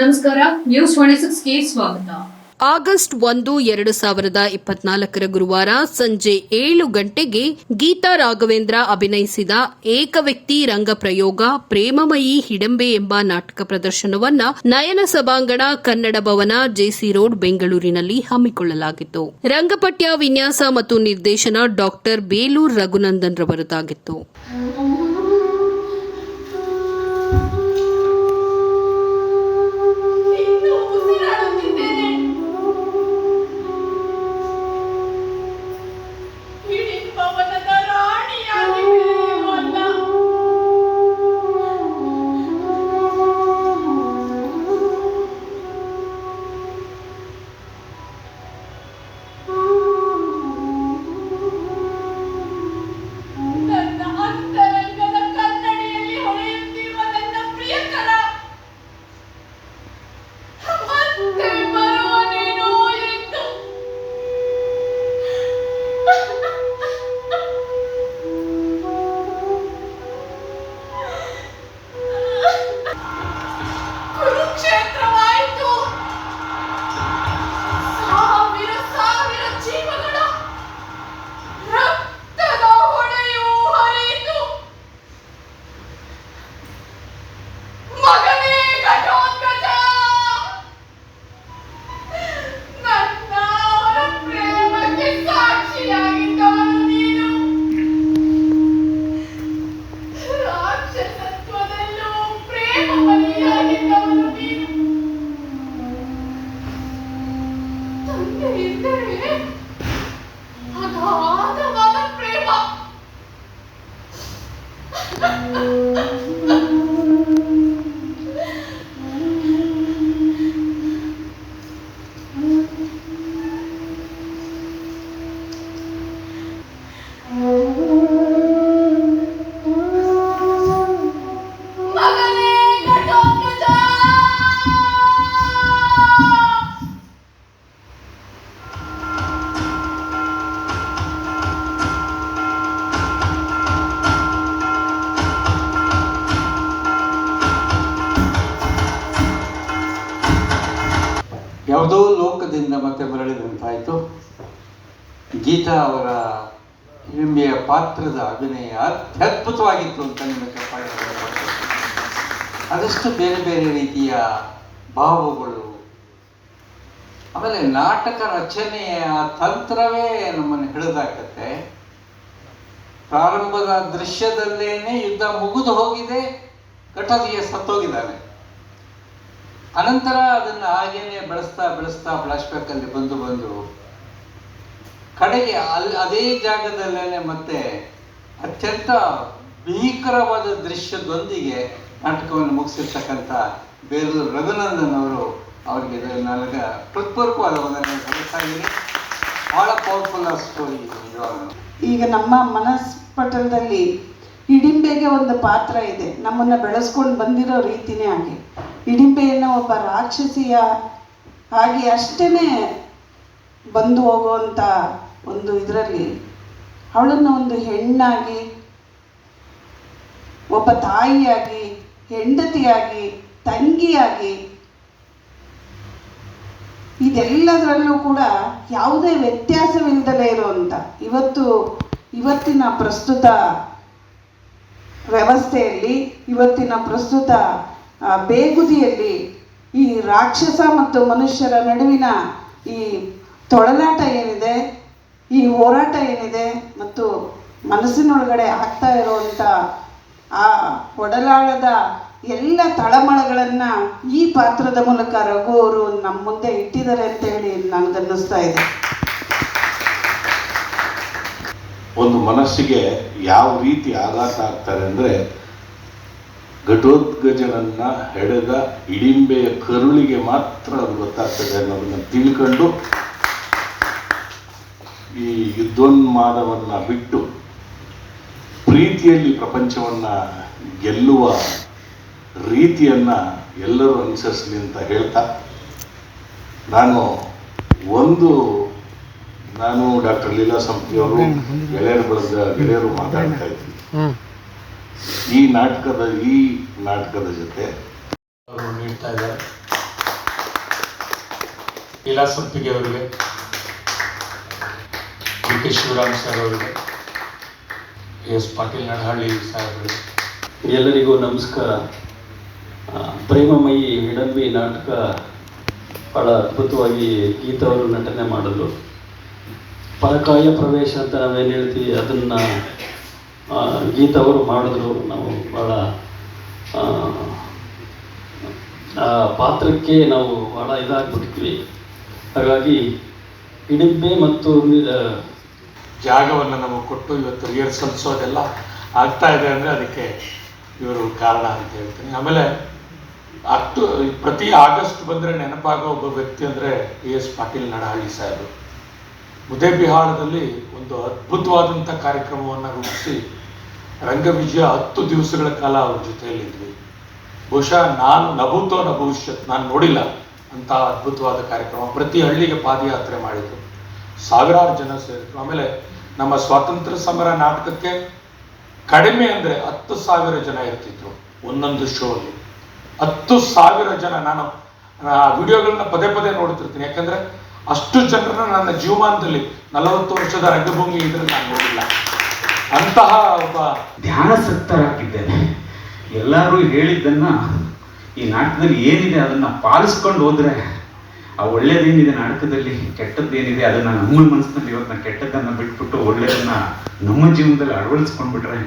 ನಮಸ್ಕಾರ news twenty ಸಿಕ್ಸ್ಗೆ ಸ್ವಾಗತ. August ಒಂದು ಎರಡು ಸಾವಿರದ ಇಪ್ಪತ್ನಾಲ್ಕರ ಗುರುವಾರ ಸಂಜೆ ಏಳು ಗಂಟೆಗೆ ಗೀತಾ ರಾಘವೇಂದ್ರ ಅಭಿನಯಿಸಿದ ಏಕವ್ಯಕ್ತಿ ರಂಗ ಪ್ರಯೋಗ ಪ್ರೇಮಮಯಿ ಹಿಡಂಬೆ ಎಂಬ ನಾಟಕ ಪ್ರದರ್ಶನವನ್ನ ನಯನ ಸಭಾಂಗಣ ಕನ್ನಡ ಭವನ ಜೆಸಿ ರೋಡ್ ಬೆಂಗಳೂರಿನಲ್ಲಿ ಹಮ್ಮಿಕೊಳ್ಳಲಾಗಿತ್ತು. ರಂಗಪಟ್ಯ ವಿನ್ಯಾಸ ಮತ್ತು ನಿರ್ದೇಶನ ಡಾಕ್ಟರ್ ಬೇಲೂರ್ ರಘುನಂದನ್ ರವರದಾಗಿತ್ತು. ಯಾವುದೋ ಲೋಕದಿಂದ ಮತ್ತೆ ಮರಳಿದಂತಾಯಿತು. ಗೀತಾ ಅವರ ಹಿರಿಮೆಯ ಪಾತ್ರದ ಅಭಿನಯ ಅತ್ಯದ್ಭುತವಾಗಿತ್ತು ಅಂತ ನಿಮ್ಮ ಆದಷ್ಟು ಬೇರೆ ಬೇರೆ ರೀತಿಯ ಭಾವಗಳು. ಆಮೇಲೆ ನಾಟಕ ರಚನೆಯ ತಂತ್ರವೇ ನಮ್ಮನ್ನು ಹಿಡಿದಾಕತ್ತೆ. ಪ್ರಾರಂಭದ ದೃಶ್ಯದಲ್ಲೇನೆ ಯುದ್ಧ ಮುಗಿದು ಹೋಗಿದೆ ಘಟೋದಿಗೆ ಸತ್ತೋಗಿದ್ದಾನೆ. ಅನಂತರ ಅದನ್ನು ಹಾಗೇನೆ ಬೆಳೆಸ್ತಾ ಬೆಳೆಸ್ತಾ ಫ್ಲಾಶ್ಬ್ಯಾಕ್ ಅಲ್ಲಿ ಬಂದು ಬಂದು ಕಡೆಗೆ ಅಲ್ಲಿ ಅದೇ ಜಾಗದಲ್ಲೇನೆ ಮತ್ತೆ ಅತ್ಯಂತ ಭೀಕರವಾದ ದೃಶ್ಯದೊಂದಿಗೆ ನಾಟಕವನ್ನು ಮುಗಿಸಿರ್ತಕ್ಕಂಥ ಬೇಲೂರು ರಘುನಂದನ್ ಅವರು ಅವರಿಗೆ ನನಗ ಹೃತ್ಪೂರ್ವಕವಾದ ಒಂದನ್ನು ಇದ್ದೀನಿ. ಭಾಳ ಪವರ್ಫುಲ್ ಸ್ಟೋರಿ ಈಗ ನಮ್ಮ ಮನಸ್ಪಟಲದಲ್ಲಿ ಹಿಡಿಂಬೆಗೆ ಒಂದು ಪಾತ್ರ ಇದೆ. ನಮ್ಮನ್ನು ಬೆಳೆಸ್ಕೊಂಡು ಬಂದಿರೋ ರೀತಿನೇ ಹಾಗೆ. ಹಿಡಿಂಬೆಯನ್ನು ಒಬ್ಬ ರಾಕ್ಷಸಿಯ ಹಾಗೆ ಅಷ್ಟೇ ಬಂದು ಹೋಗುವಂಥ ಒಂದು ಇದರಲ್ಲಿ ಅವಳನ್ನು ಒಂದು ಹೆಣ್ಣಾಗಿ, ಒಬ್ಬ ತಾಯಿಯಾಗಿ, ಹೆಂಡತಿಯಾಗಿ, ತಂಗಿಯಾಗಿ, ಇದೆಲ್ಲದರಲ್ಲೂ ಕೂಡ ಯಾವುದೇ ವ್ಯತ್ಯಾಸವಿಲ್ಲದಲೇ ಇರುವಂಥ ಇವತ್ತು ಇವತ್ತಿನ ಪ್ರಸ್ತುತ ವ್ಯವಸ್ಥೆಯಲ್ಲಿ, ಇವತ್ತಿನ ಪ್ರಸ್ತುತ ಬೇಗುದಿಯಲ್ಲಿ ಈ ರಾಕ್ಷಸ ಮತ್ತು ಮನುಷ್ಯರ ನಡುವಿನ ಈ ತೊಳಲಾಟ ಏನಿದೆ, ಈ ಹೋರಾಟ ಏನಿದೆ ಮತ್ತು ಮನಸ್ಸಿನೊಳಗಡೆ ಆಗ್ತಾ ಇರುವಂಥ ಆ ಒಡಲಾಳದ ಎಲ್ಲ ತಳಮಳಗಳನ್ನು ಈ ಪಾತ್ರದ ಮೂಲಕ ರಘು ಅವರು ನಮ್ಮ ಮುಂದೆ ಇಟ್ಟಿದ್ದಾರೆ ಅಂತ ಹೇಳಿ ನನಗನ್ನಿಸ್ತಾ ಇದೆ. ಒಂದು ಮನಸ್ಸಿಗೆ ಯಾವ ರೀತಿ ಆಘಾತ ಆಗ್ತಾರೆ ಅಂದರೆ ಘಟೋದ್ಗಜನನ್ನ ಹೆಡೆದ ಇಡಿಂಬೆಯ ಕರುಳಿಗೆ ಮಾತ್ರ ಅದು ಗೊತ್ತಾಗ್ತದೆ ಅನ್ನೋದನ್ನು ತಿಳ್ಕೊಂಡು ಈ ಯುದ್ಧೋನ್ಮಾದವನ್ನ ಬಿಟ್ಟು ಪ್ರೀತಿಯಲ್ಲಿ ಪ್ರಪಂಚವನ್ನ ಗೆಲ್ಲುವ ರೀತಿಯನ್ನ ಎಲ್ಲರೂ ಅನುಸರಿಸಲಿ ಅಂತ ಹೇಳ್ತಾ. ನಾನು ಒಂದು ನಾನು ಡಾಕ್ಟರ್ ಲೀಲಾ ಸಂಪಿಯವರು ಗೆಳೆಯರು ಬಳಗದ ಗೆಳೆಯರು ಮಾತಾಡ್ತಾ ಇದ್ವಿ ಈ ನಾಟಕದ ಈ ನಾಟಕದ ಜೊತೆ ಅವರು ನೀಡ್ತಾ ಇದ್ದಾರೆ. ಲೀಲಾ ಸಂಪಿಗೆ ಅವರಿಗೆ ಡಿ ಕೆ ಶಿವರಾಮ್ ಸರ್ ಅವರಿಗೆ ಎಸ್ ಪಾಟೀಲ್ ನಡಹಳ್ಳಿ ಸಾಹೇಬರಿಗೆ ಎಲ್ಲರಿಗೂ ನಮಸ್ಕಾರ. ಪ್ರೇಮಮಯಿ ಹಿಡಂಬಿ ನಾಟಕ ಬಹಳ ಅದ್ಭುತವಾಗಿ ಗೀತವರು ಅವರು ನಟನೆ ಮಾಡಲು ಪರಕಾಯ ಪ್ರವೇಶ ಅಂತ ನಾವೇನು ಹೇಳ್ತೀವಿ ಅದನ್ನು ಗೀತಾ ಅವರು ಮಾಡಿದ್ರು. ನಾವು ಭಾಳ ಪಾತ್ರಕ್ಕೆ ನಾವು ಭಾಳ ಇದಾಗ್ಬಿಟ್ಟಿದ್ವಿ. ಹಾಗಾಗಿ ಹಿಡಿಂಬೆ ಮತ್ತು ಜಾಗವನ್ನು ನಾವು ಕೊಟ್ಟು ಇವತ್ತು ರಿಹರ್ಸಲ್ಸು ಅದೆಲ್ಲ ಆಗ್ತಾ ಇದೆ ಅಂದರೆ ಅದಕ್ಕೆ ಇವರು ಕಾರಣ ಅಂತ ಹೇಳ್ತೀನಿ. ಆಮೇಲೆ ಅಕ್ಟು ಪ್ರತಿ ಆಗಸ್ಟ್ ಬಂದರೆ ನೆನಪಾಗೋ ಒಬ್ಬ ವ್ಯಕ್ತಿ ಅಂದರೆ ಎ ಎಸ್ ಪಾಟೀಲ್ ನಡಹಳ್ಳಿ ಸಾಹೇಬರು. ಬಿಹಾರದಲ್ಲಿ ಒಂದು ಅದ್ಭುತವಾದಂಥ ಕಾರ್ಯಕ್ರಮವನ್ನು ರೂಪಿಸಿ ರಂಗವಿಜಯ ಹತ್ತು ದಿವಸಗಳ ಕಾಲ ಅವ್ರ ಜೊತೆಯಲ್ಲಿದ್ವಿ ಬಹುಶಃ ನಾನು ನಭೂತೋ ನ ಭವಿಷ್ಯತ್ ನಾನು ನೋಡಿಲ್ಲ ಅಂತ ಅದ್ಭುತವಾದ ಕಾರ್ಯಕ್ರಮ ಪ್ರತಿ ಹಳ್ಳಿಗೆ ಪಾದಯಾತ್ರೆ ಮಾಡಿದ್ರು ಸಾವಿರಾರು ಜನ ಸೇರಿದ್ರು. ಆಮೇಲೆ ನಮ್ಮ ಸ್ವಾತಂತ್ರ್ಯ ಸಮರ ನಾಟಕಕ್ಕೆ ಕಡಿಮೆ ಅಂದರೆ ಹತ್ತು ಸಾವಿರ ಜನ ಇರ್ತಿದ್ರು ಒಂದೊಂದು ಶೋ ಅಲ್ಲಿ ಹತ್ತು ಸಾವಿರ ಜನ ನಾನು, ಆ, ವಿಡಿಯೋಗಳನ್ನ ಪದೇ ಪದೇ ನೋಡ್ತಿರ್ತೀನಿ. ಯಾಕಂದ್ರೆ ಅಷ್ಟು ಜನರನ್ನ ನನ್ನ ಜೀವಮಾನದಲ್ಲಿ ನಲವತ್ತು ವರ್ಷದ ರಂಗಭೂಮಿ ಇದ್ರೆ ನಾನು ನೋಡಿಲ್ಲ. ಅಂತಹ ಒಬ್ಬ ಧ್ಯಾನಸಕ್ತರಾಗಿದ್ದೇನೆ ಎಲ್ಲರೂ ಹೇಳಿದ್ದನ್ನ ಈ ನಾಟಕದಲ್ಲಿ ಏನಿದೆ ಅದನ್ನ ಪಾಲಿಸ್ಕೊಂಡು ಹೋದ್ರೆ ಆ ಒಳ್ಳೇದೇನಿದೆ ನಾಟಕದಲ್ಲಿ, ಕೆಟ್ಟದ್ದೇನಿದೆ ಅದನ್ನ ನಮ್ಮ ಮನಸ್ಸಿನಲ್ಲಿ ಇವತ್ತು ನಾವು ಕೆಟ್ಟದ್ದನ್ನ ಬಿಟ್ಬಿಟ್ಟು ಒಳ್ಳೆಯದನ್ನು ನಮ್ಮ ಜೀವನದಲ್ಲಿ ಅಳವಡಿಸ್ಕೊಂಡ್ಬಿಟ್ರೆ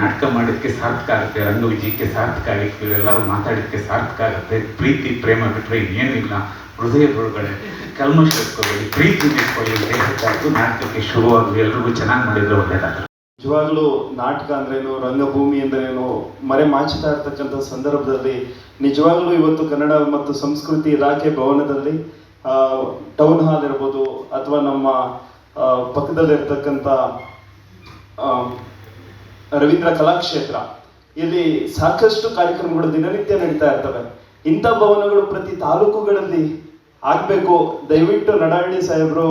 ನಾಟಕ ಮಾಡೋದಕ್ಕೆ ಸಾರ್ಥಕ ಆಗುತ್ತೆ. ರಂಗವಿಜಯಕ್ಕೆ ಸಾರ್ಥಕ ಆಗುತ್ತೆ ಇವೆಲ್ಲರೂ ಮಾತಾಡೋದಕ್ಕೆ ಸಾರ್ಥಕ ಆಗುತ್ತೆ. ಪ್ರೀತಿ, ಪ್ರೇಮ ಬಿಟ್ಟರೆ ಏನಿಲ್ಲ ಹೃದಯದೊಳಗಡೆ ಕಲ್ಮಶ ಇಟ್ಕೊಳ್ಳಿ, ಪ್ರೀತಿ ಇಟ್ಕೊಳ್ಳಿ ಅಂತ ನಾಟಕಕ್ಕೆ ಶುರುವಾಗಲಿ ಎಲ್ರಿಗೂ ಚೆನ್ನಾಗಿ ಮಾಡಿದರೆ ಒಳ್ಳೇದಾಗುತ್ತೆ ನಿಜವಾಗ್ಲೂ ನಾಟಕ ಅಂದ್ರೇನು, ರಂಗಭೂಮಿ ಅಂದ್ರೇನು, ಮರೆ ಮಾಚುತ್ತಾ ಇರ್ತಕ್ಕಂಥ ಸಂದರ್ಭದಲ್ಲಿ, ನಿಜವಾಗಲೂ ಇವತ್ತು ಕನ್ನಡ ಮತ್ತು ಸಂಸ್ಕೃತಿ ಇಲಾಖೆ ಭವನದಲ್ಲಿ ಟೌನ್ ಹಾಲ್ ಇರ್ಬೋದು ಅಥವಾ ನಮ್ಮ ಪಕ್ಕದಲ್ಲಿರ್ತಕ್ಕಂಥ ರವೀಂದ್ರ ಕಲಾಕ್ಷೇತ್ರ, ಇಲ್ಲಿ ಸಾಕಷ್ಟು ಕಾರ್ಯಕ್ರಮಗಳು ದಿನನಿತ್ಯ ನಡೀತಾ ಇರ್ತವೆ. ಇಂಥ ಭವನಗಳು ಪ್ರತಿ ತಾಲೂಕುಗಳಲ್ಲಿ ಆಗ್ಬೇಕು. ದಯವಿಟ್ಟು ನಡಹಳ್ಳಿ ಸಾಹೇಬರು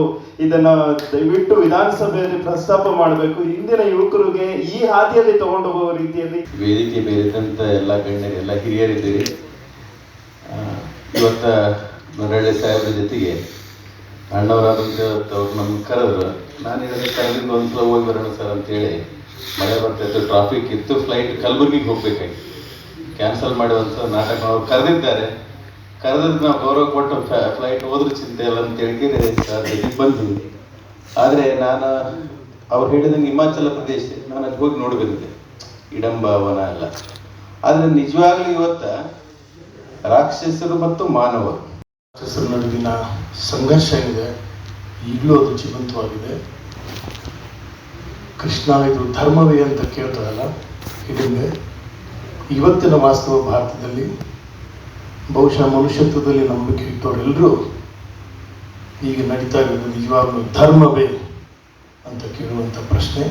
ಇದನ್ನ ದಯವಿಟ್ಟು ವಿಧಾನಸಭೆಯಲ್ಲಿ ಪ್ರಸ್ತಾಪ ಮಾಡಬೇಕು. ಇಂದಿನ ಯುವಕರಿಗೆ ಈ ಹಾದಿಯಲ್ಲಿ ತಗೊಂಡು ಹೋಗುವ ರೀತಿಯಲ್ಲಿ ವೇದಿಕೆ ಬೇರೆದಂತ ಎಲ್ಲ ಗಣ್ಯರು, ಎಲ್ಲ ಹಿರಿಯರಿದ್ದೀರಿ. ಇವತ್ತ ನರಳ್ಳಿ ಸಾಹೇಬ್ರ ಜೊತೆಗೆ ಅಣ್ಣವರಾದಂಥ ನಮ್ಮ ಕರೆದ್ರು ನಾನು ಇದನ್ನು ಕರೆದಿಂದ ಒಂದು ಸಲ ಹೋಗಿ ಬರೋಣ ಸರ್ ಅಂತೇಳಿ. ಮಳೆ ಬರ್ತಾಯಿತ್ತು ಟ್ರಾಫಿಕ್ ಇತ್ತು ಫ್ಲೈಟ್ ಕಲಬುರ್ಗಿಗೆ ಹೋಗ್ಬೇಕಾಗಿ ಕ್ಯಾನ್ಸಲ್ ಮಾಡುವಂಥ ನಾಟಕ ಕರೆದಿದ್ದಾರೆ. ಕರೆದದ್ದು ನಾವು ಗೌರವ ಕೊಟ್ಟು ಫ್ಲೈಟ್ ಹೋದ್ರೆ ಚಿಂತೆ ಇಲ್ಲ ಅಂತ ಹೇಳಿದ್ರೆ ಸರ್ ಇಲ್ಲಿ ಬಂದ್ವಿ ಆದರೆ ನಾನು ಅವ್ರು ಹೇಳಿದಂಗೆ ಹಿಮಾಚಲ ಪ್ರದೇಶ, ನಾನು ಅಲ್ಲಿ ಹೋಗಿ ನೋಡಿ ಇಡಂಬ, ವನ ಎಲ್ಲ. ಆದರೆ ನಿಜವಾಗ್ಲೂ ಇವತ್ತು ರಾಕ್ಷಸರು ಮತ್ತು ಮಾನವರು ರಾಕ್ಷಸರ ನಡುವಿನ ಸಂಘರ್ಷ ಏನಿದೆ ಈಗಲೂ ಅದು ಜೀವಂತವಾಗಿದೆ. ಕೃಷ್ಣ ಇದು ಧರ್ಮವೇ ಅಂತ ಕೇಳ್ತಾರಲ್ಲ, ಇದನ್ನೇ. ಇವತ್ತಿನ ವಾಸ್ತವ ಭಾರತದಲ್ಲಿ ಬಹುಶಃ ಮನುಷ್ಯತ್ವದಲ್ಲಿ ನಂಬಿಕೆ ಇಟ್ಟವರೆಲ್ಲರೂ ಈಗ ನಡೀತಾ ಇರೋದು ನಿಜವಾಗ್ಲೂ ಧರ್ಮವೇ ಅಂತ ಕೇಳುವಂಥ ಪ್ರಶ್ನೆ,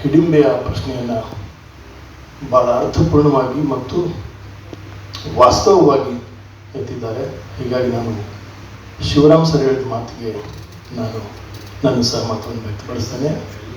ಹಿಡಿಂಬೆಯ ಪ್ರಶ್ನೆಯನ್ನು ಭಾಳ ಅರ್ಥಪೂರ್ಣವಾಗಿ ಮತ್ತು ವಾಸ್ತವವಾಗಿ ಎತ್ತಿದ್ದಾರೆ. ಹೀಗಾಗಿ ನಾನು ಶಿವರಾಮ್ ಸರ್ ಹೇಳಿದ ಮಾತಿಗೆ ನಾನು ನನ್ನ ಸಹಮತವನ್ನು ವ್ಯಕ್ತಪಡಿಸ್ತೇನೆ.